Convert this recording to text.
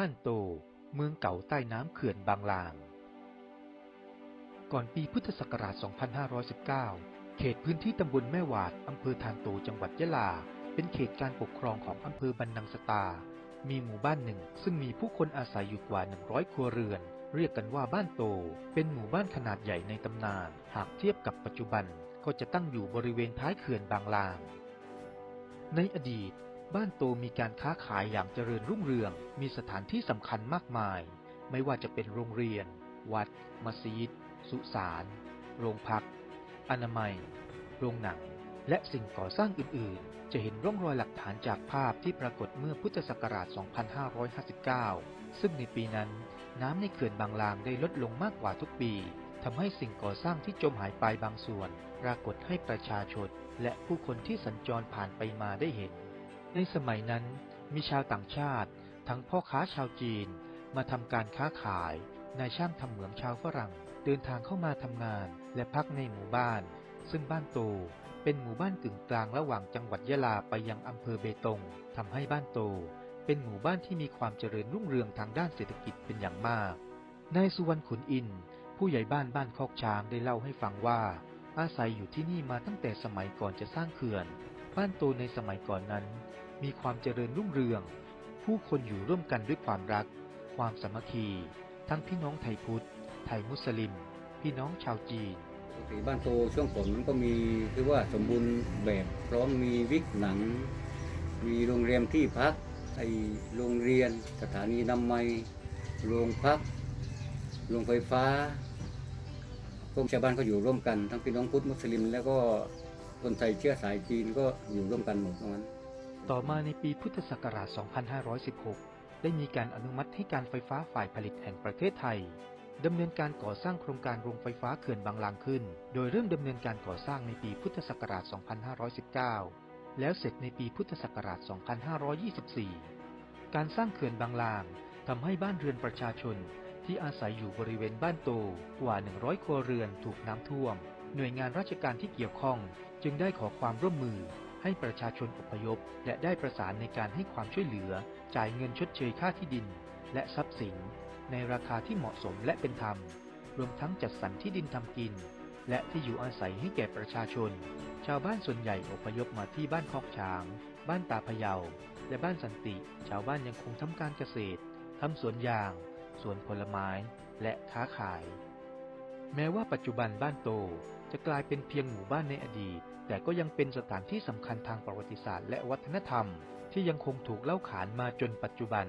บ้านโต เมืองเก่าใต้น้ำเขื่อนบางลาง ก่อนปีพุทธศักราช 2519 เขตพื้นที่ตำบลแม่หวาดอำเภอทานโตจังหวัดยะลา เป็นเขตการปกครองของอำเภอบันนังสตา มีหมู่บ้านหนึ่ง ซึ่งมีผู้คนอาศัยอยู่กว่า 100 ครัวเรือน เรียกกันว่าบ้านโต เป็นหมู่บ้านขนาดใหญ่ในตำนาน หากเทียบกับปัจจุบันก็จะตั้งอยู่บริเวณท้ายเขื่อนบางลาง ในอดีต บ้านโตมีการค้าขายอย่างเจริญรุ่งเรือง มีสถานที่สำคัญมากมาย ไม่ว่าจะเป็นโรงเรียน วัด มัสยิด สุสาน โรงพัก อนามัย โรงหนัง และสิ่งก่อสร้างอื่น ๆ จะเห็นร่องรอยหลักฐานจากภาพที่ปรากฏเมื่อพุทธศักราช 2559 ซึ่งในปีนั้น น้ำในเขื่อนบางลางได้ลดลงมากกว่าทุกปีทำให้สิ่งก่อสร้างที่จมหายไปบางส่วน ปรากฏให้ประชาชน และผู้คนที่สัญจรผ่านไปมาได้เห็น ในสมัยนั้นมีชาวต่างชาติ ทั้งพ่อค้าชาวจีน มาทำการค้าขายนายช่างทำเหมืองชาวฝรั่ง เดินทางเข้ามาทำงาน และพักในหมู่บ้าน ซึ่งบ้านโตเป็นหมู่บ้านกึ่งกลางระหว่างจังหวัดยะลาไปยังอำเภอเบตงทำให้บ้านโต เป็นหมู่บ้านที่มีความเจริญรุ่งเรืองทางด้านเศรษฐกิจเป็นอย่างมากนายสุวรรณขุนอิน ผู้ใหญ่บ้านบ้านคอกช้างได้เล่าให้ฟังว่า อาศัยอยู่ที่นี่มาตั้งแต่สมัยก่อนจะสร้างเขื่อน บ้านโตในสมัยก่อนนั้น มีความเจริญรุ่งเรือง ผู้คนอยู่ร่วมกันด้วยความรัก ความสามัคคี ทั้งพี่น้องไทยพุทธ ไทยมุสลิม พี่น้องชาวจีนปกติบ้านโตช่วงฝนมันก็มีคือว่าสมบูรณ์แบบพร้อมมีวิกหนัง มีโรงเรียนที่พักไอโรงเรียนสถานีน้ำไมโรงพักโรงไฟฟ้าพวกชาวบ้านก็อยู่ร่วมกัน ทั้งพี่น้องพุทธมุสลิม แล้วก็ คนไทยเชื้อสายจีนก็อยู่ร่วมกันหมดตรงนั้น ต่อมาในปีพุทธศักราช 2516 ได้มีการอนุมัติให้การไฟฟ้าฝ่ายผลิตแห่งประเทศไทยดำเนินการก่อสร้างโครงการโรงไฟฟ้าเขื่อนบางลางขึ้น โดยเริ่มดำเนินการก่อสร้างในปีพุทธศักราช 2519 แล้วเสร็จในปีพุทธศักราช 2524 การสร้างเขื่อนบางลางทำให้บ้านเรือนประชาชนที่อาศัยอยู่บริเวณบ้านโตกว่า 100 ครัวเรือนถูกน้ำท่วม หน่วยงานราชการที่เกี่ยวข้อง จึงได้ขอความร่วมมือ ให้ประชาชนอพยพ และได้ประสานในการให้ความช่วยเหลือ จ่ายเงินชดเชยค่าที่ดิน และทรัพย์สิน ในราคาที่เหมาะสมและเป็นธรรม รวมทั้งจัดสรรที่ดินทำกิน และที่อยู่อาศัยให้แก่ประชาชน ชาวบ้านส่วนใหญ่อพยพมาที่บ้านคอกช้าง บ้านตาพะเยาและบ้านสันติ ชาวบ้านยังคงทำการเกษตรทำสวนยาง สวนผลไม้ และค้าขาย แม้ว่าปัจจุบันบ้านโตจะกลายเป็นเพียงหมู่บ้านในอดีต แต่ก็ยังเป็นสถานที่สำคัญทางประวัติศาสตร์และวัฒนธรรม ที่ยังคงถูกเล่าขานมาจนปัจจุบัน